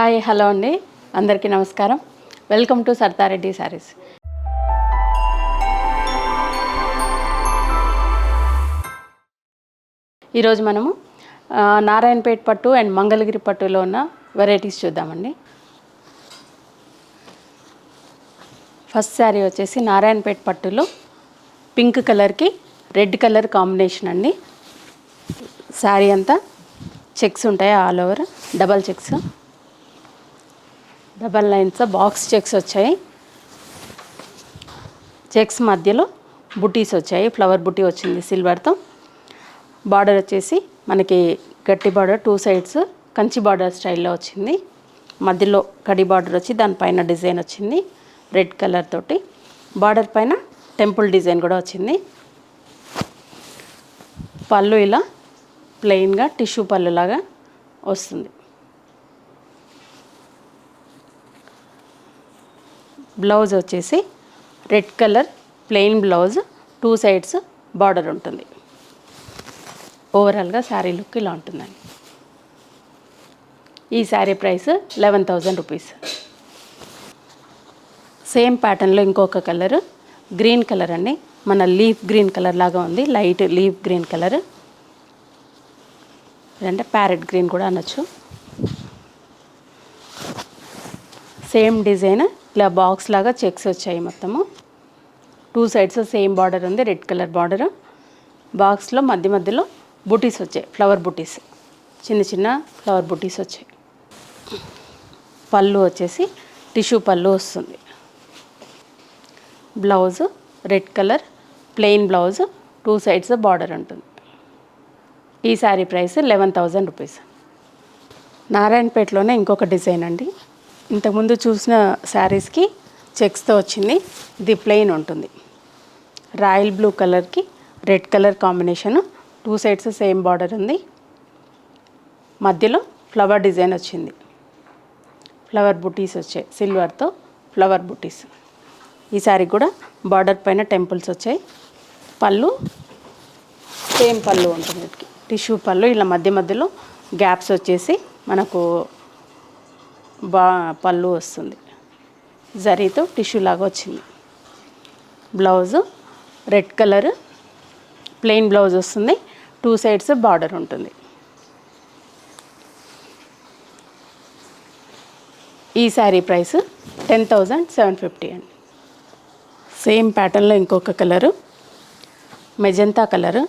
Hi hello అండి. అందరికీ నమస్కారం. Welcome to Sarthareddy saris. ఈరోజు మనము నారాయణపేట పట్టు అండ్ మంగళగిరి పట్టులో ఉన్న వెరైటీస్ చూద్దామండి. ఫస్ట్ శారీ వచ్చేసి నారాయణపేట పట్టులో పింక్ కలర్కి రెడ్ కలర్ కాంబినేషన్ అండి. శారీ అంతా చెక్స్ ఉంటాయి all over double checks. Double lines box checks వచ్చాయి. చెక్స్ మధ్యలో బుటీస్ వచ్చాయి ఫ్లవర్ బుటీ వచ్చింది సిల్వర్తో బార్డర్ వచ్చేసి మనకి గట్టి border two sides Kanchi border స్టైల్లో వచ్చింది. మధ్యలో కడి బార్డర్ వచ్చి దానిపైన డిజైన్ వచ్చింది రెడ్ కలర్ తోటి. బార్డర్ పైన టెంపుల్ డిజైన్ కూడా వచ్చింది. పళ్ళు ఇలా ప్లెయిన్గా టిష్యూ పళ్ళు లాగా వస్తుంది. బ్లౌజ్ వచ్చేసి red colour plain blouse two sides border ఉంటుంది. ఓవరాల్గా శారీ లుక్ ఇలా ఉంటుందండి. ఈ sari price eleven thousand rupees same ప్యాటర్న్లో ఇంకొక కలర్ గ్రీన్ కలర్ అండి. మన లీఫ్ గ్రీన్ కలర్ లాగా ఉంది. Light leaf green colour. అంటే ప్యారెట్ గ్రీన్ కూడా అనొచ్చు. సేమ్ డిజైన్ ఇలా బాక్స్ లాగా చెక్స్ వచ్చాయి మొత్తము. టూ సైడ్స్ సేమ్ బార్డర్ ఉంది రెడ్ కలర్ బార్డర్. బాక్స్లో మధ్య మధ్యలో బుటీస్ వచ్చాయి ఫ్లవర్ బుటీస్. చిన్న చిన్న ఫ్లవర్ బుటీస్ వచ్చాయి. పళ్ళు వచ్చేసి టిష్యూ పళ్ళు వస్తుంది. Blouse red colour plain blouse two sides border ఉంటుంది. ఈ sari price eleven thousand rupees. నారాయణపేటలోనే ఇంకొక డిజైన్ అండి. ఇంతకుముందు చూసిన శారీస్కి చెక్స్తో వచ్చింది. ఇది ప్లెయిన్ ఉంటుంది. రాయల్ బ్లూ కలర్కి red colour combination. Two sides same border ఉంది. మధ్యలో ఫ్లవర్ డిజైన్ వచ్చింది. ఫ్లవర్ బుటీస్ వచ్చాయి. సిల్వర్తో ఫ్లవర్ బుటీస్. ఈ సారీ కూడా బార్డర్ పైన టెంపుల్స్ వచ్చాయి. పళ్ళు సేమ్ పళ్ళు ఉంటుంది. టిష్యూ పళ్ళు ఇలా మధ్య మధ్యలో గ్యాప్స్ వచ్చేసి మనకు బా పళ్ళు వస్తుంది. జరీతో టిష్యూ లాగా వచ్చింది. Blouse red colour plain blouse వస్తుంది. టూ సైడ్స్ బార్డర్ ఉంటుంది. ఈ sari price ten thousand seven fifty అండి. సేమ్ ప్యాటర్న్లో ఇంకొక కలరు మెజంతా కలరు.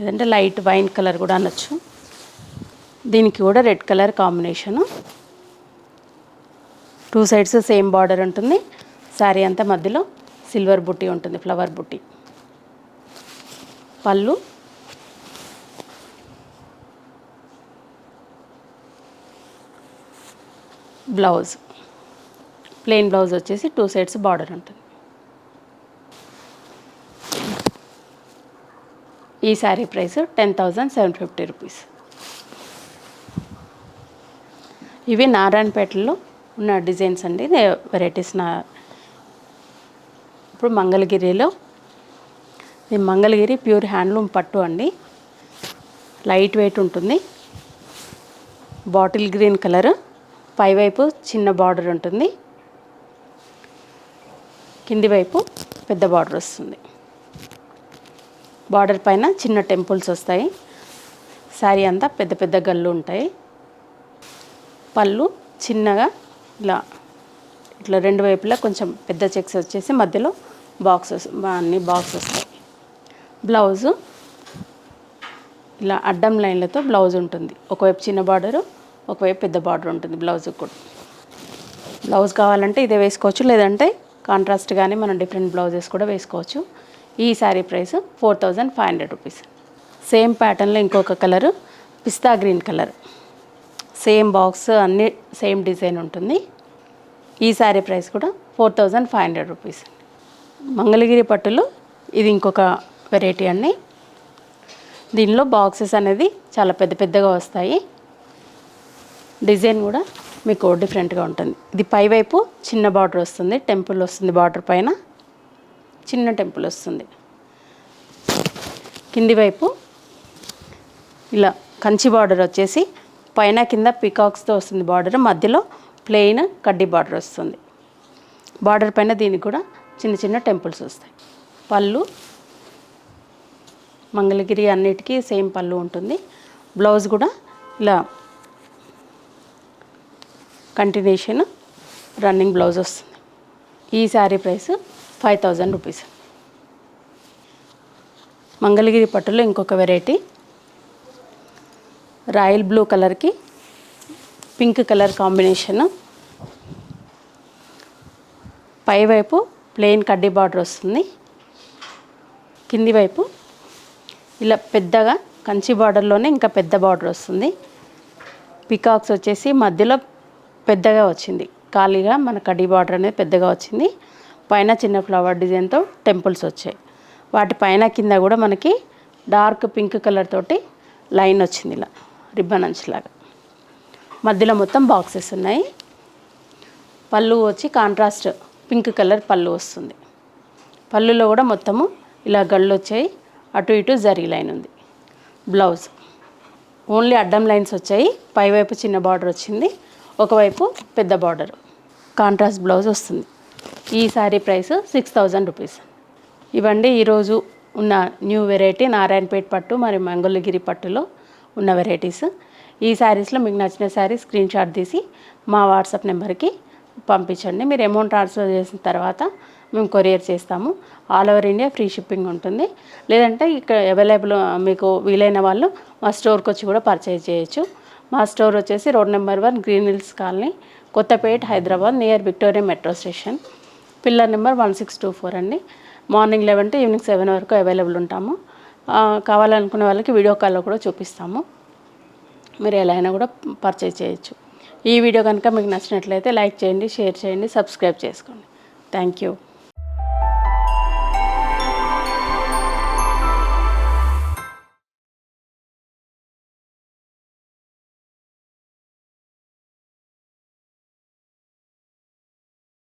లేదంటే లైట్ వైన్ కలర్ కూడా అనొచ్చు. దీనికి కూడా red colour combination. Two sides same border ఉంటుంది. శారీ అంతా మధ్యలో సిల్వర్ బుట్టి ఉంటుంది ఫ్లవర్ బుట్టి. పళ్ళు. బ్లౌజ్. ప్లెయిన్ బ్లౌజ్ వచ్చేసి టూ సైడ్స్ బార్డర్ ఉంటుంది. ఈ sari price ten thousand seven fifty rupees. ఇవి నారాయణపేటలో ఉన్న డిజైన్స్ అండి. వెరైటీస్ నా ఇప్పుడు మంగళగిరిలో. ఇది మంగళగిరి ప్యూర్ హ్యాండ్లూమ్ పట్టు అండి. లైట్ వెయిట్ ఉంటుంది. Bottle green colour. పైవైపు చిన్న బార్డర్ ఉంటుంది. కింది వైపు పెద్ద బార్డర్ వస్తుంది. బార్డర్ పైన చిన్న టెంపుల్స్ వస్తాయి. శారీ అంతా పెద్ద పెద్ద గళ్ళు ఉంటాయి. పళ్ళు చిన్నగా ఇలా ఇట్లా రెండు వైపులా కొంచెం పెద్ద చెక్స్ వచ్చేసి మధ్యలో బాక్సెస్ అన్ని బాక్స్ వస్తాయి. బ్లౌజు ఇలా అడ్డం లైన్లతో బ్లౌజ్ ఉంటుంది. ఒకవైపు చిన్న బార్డరు ఒకవైపు పెద్ద బార్డర్ ఉంటుంది బ్లౌజ్కి కూడా. బ్లౌజ్ కావాలంటే ఇదే వేసుకోవచ్చు లేదంటే కాంట్రాస్ట్ కానీ మనం డిఫరెంట్ బ్లౌజెస్ కూడా వేసుకోవచ్చు. ఈ sari price four thousand five hundred rupees. Same ప్యాటర్న్లో ఇంకొక కలరు పిస్తా గ్రీన్ కలర్. సేమ్ బాక్స్ అన్ని సేమ్ డిజైన్ ఉంటుంది. ఈ శారీ ప్రైస్ కూడా four thousand five hundred rupees Mangalagiri పట్టులో ఇది ఇంకొక వెరైటీ అండి. దీనిలో బాక్సెస్ అనేది చాలా పెద్ద పెద్దగా వస్తాయి. డిజైన్ కూడా మీకు డిఫరెంట్గా ఉంటుంది. ఇది పైవైపు చిన్న బార్డర్ వస్తుంది టెంపుల్ వస్తుంది బార్డర్ పైన. చిన్న టెంపుల్ వస్తుంది. కింది వైపు ఇలా కంచి బార్డర్ వచ్చేసి పైన కింద పికాక్స్తో వస్తుంది బార్డర్ మధ్యలో ప్లెయిన్ కడ్డీ బార్డర్ వస్తుంది. బార్డర్ పైన దీనికి కూడా చిన్న చిన్న టెంపుల్స్ వస్తాయి. పళ్ళు మంగళగిరి అన్నిటికీ సేమ్ పళ్ళు ఉంటుంది. బ్లౌజ్ కూడా ఇలా కంటిన్యూషన్ రన్నింగ్ బ్లౌజ్ వస్తుంది. ఈ sari price five thousand rupees. Mangalagiri పట్టులో ఇంకొక వెరైటీ రాయల్ బ్లూ కలర్కి పింక్ కలర్ కాంబినేషన్. పైవైపు ప్లెయిన్ కడ్డీ బార్డర్ వస్తుంది. కింది వైపు ఇలా పెద్దగా కంచి బార్డర్లోనే ఇంకా పెద్ద బార్డర్ వస్తుంది. పికాక్స్ వచ్చేసి మధ్యలో పెద్దగా వచ్చింది. ఖాళీగా మన కడ్డీ బార్డర్ అనేది పెద్దగా వచ్చింది. పైన చిన్న ఫ్లవర్ డిజైన్తో టెంపుల్స్ వచ్చాయి. వాటి పైన కింద కూడా మనకి డార్క్ పింక్ కలర్ తోటి లైన్ వచ్చింది ఇలా. రిబ్బన్ అంచులాగా. మధ్యలో మొత్తం బాక్సెస్ ఉన్నాయి. పళ్ళు వచ్చి కాంట్రాస్ట్ పింక్ కలర్ పళ్ళు వస్తుంది. పళ్ళులో కూడా మొత్తము ఇలా గళ్ళు వచ్చాయి అటు ఇటు జరీ లైన్ ఉంది. బ్లౌజ్. ఓన్లీ అడ్డం లైన్స్ వచ్చాయి. పైవైపు చిన్న బార్డర్ వచ్చింది. ఒకవైపు పెద్ద బార్డర్. కాంట్రాస్ట్ బ్లౌజ్ వస్తుంది. ఈ sari price six thousand rupees. ఇవండి ఈరోజు ఉన్న న్యూ వెరైటీ నారాయణపేట పట్టు మరి మంగళగిరి పట్టులో ఉన్న వెరైటీస్ ఈ శారీస్లో మీకు నచ్చిన శారీ స్క్రీన్ షాట్ తీసి మా వాట్సాప్ నెంబర్కి పంపించండి. మీరు అమౌంట్ ట్రాన్స్ఫర్ చేసిన తర్వాత మేము కొరియర్ చేస్తాము. All over India free shipping ఉంటుంది. లేదంటే ఇక్కడ అవైలబుల్ మీకు వీలైన వాళ్ళు మా స్టోర్కి వచ్చి కూడా పర్చేజ్ చేయొచ్చు. మా స్టోర్ వచ్చేసి road number one green hills colony Kothapet Hyderabad near Victoria metro station pillar number one six two four అండి. Morning eleven to evening seven వరకు అవైలబుల్ ఉంటాము. కావాలనుకునే వాళ్ళకి వీడియో కాల్లో కూడా చూపిస్తాము. మీరు ఎలా అయినా కూడా పర్చేజ్ చేయొచ్చు. ఈ వీడియో కనుక మీకు నచ్చినట్లయితే లైక్ చేయండి షేర్ చేయండి సబ్స్క్రైబ్ చేసుకోండి. Thank you.